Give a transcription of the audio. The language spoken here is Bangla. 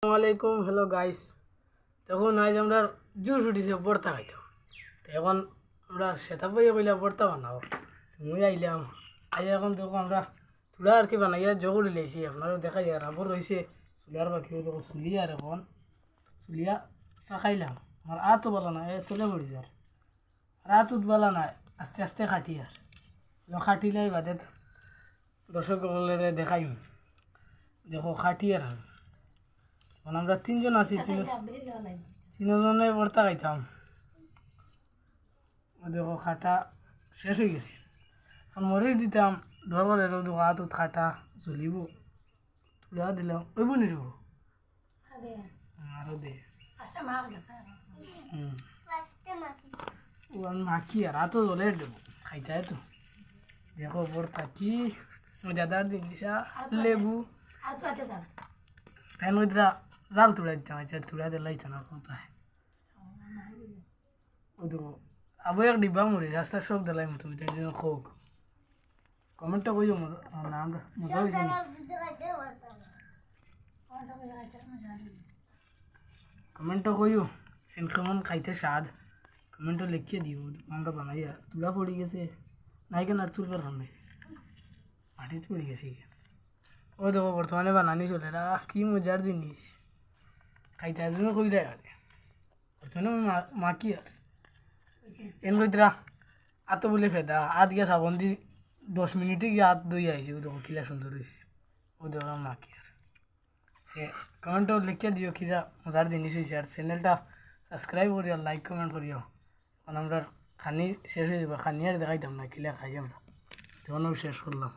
আসসালামু আলাইকুম হ্যালো গাইস তখন আজ আমরা জুস উঠিছে বর্তা খাইতাম। তো এখন আমরা সেটা বইয়া কইলা বর্তা বানাবো। মুই আইলাম। আই এখন দেখো আমরা তুলা আর কি বানাইয়া জগড়ি লাইছি। আপনারা দেখা যায় রাবর রয়েছে চুলিয়ার বাকি দেখো চুলিয়া আর এখন চুলিয়া চাখাইলাম আমার আতো বলা না, এ তুলে পড়ি যার। আর আতুত বলা না, আস্তে আস্তে খাটি আর। খাটিলাই বাদে দর্শকসকলের দেখাইম। দেখো খাটি আর আমি। এখন আমরা তিনজন আছি তিন তিনজনে ভর্তা খাইতাম। দেখো খাটা শেষ হয়ে গেছে। এখন মরিচ দিতাম ধরবার এরো দেখো হাতত খাটা চলিব তুলা দিলাম ওইব নি দেবো আরও দে। মাখি আর হাতও জলে দেবো খাইতে তো। দেখো ভর্তা কি মজাদার জিনিসা লেবু। তাই নইদরা জাল তুড়াই দিতাম আচ্ছা তুড়া দিলাই না কোথায় ও দেখো আবু এক ডিব্বা মরিস আস্তে সব দিলাই মতো তাই জন্য খুব কমেন্টটা কইও নামটা মজা হয়েছে নি? কমেন্টটা কইও সিন কেমন খাইতে স্বাদ কমেন্টও লিখিয়ে দিও আমরা বানাই আর তুলা পড়ে গেছে নাই কেন আর তুলবার খান মাটিতে পড়ে গেছে ও দেখো বর্তমানে বানানি চলে রা কি মজার জিনিস খাইতে আসবে কইলে আরে বর্তমানে আমি মা- মাকি আর এন কইতরা আতো বলে ফেদা আত গিয়া সাবন দি দশ মিনিটে গিয়ে আত দই আইছে ও দেখো কিলা সুন্দর হয়েছে ও দেখো আমি মাকি আর তে কমেন্টও লিখিয়ে দিও কি যা মজার জিনিস হয়েছে আর চ্যানেলটা সাবস্ক্রাইব করিও লাইক কমেন্ট করিও এখন আমরা খানি শেষ হয়ে যাবে খানি আর দেখাইতাম না কিলা খাই আমরা তখন শেষ করলাম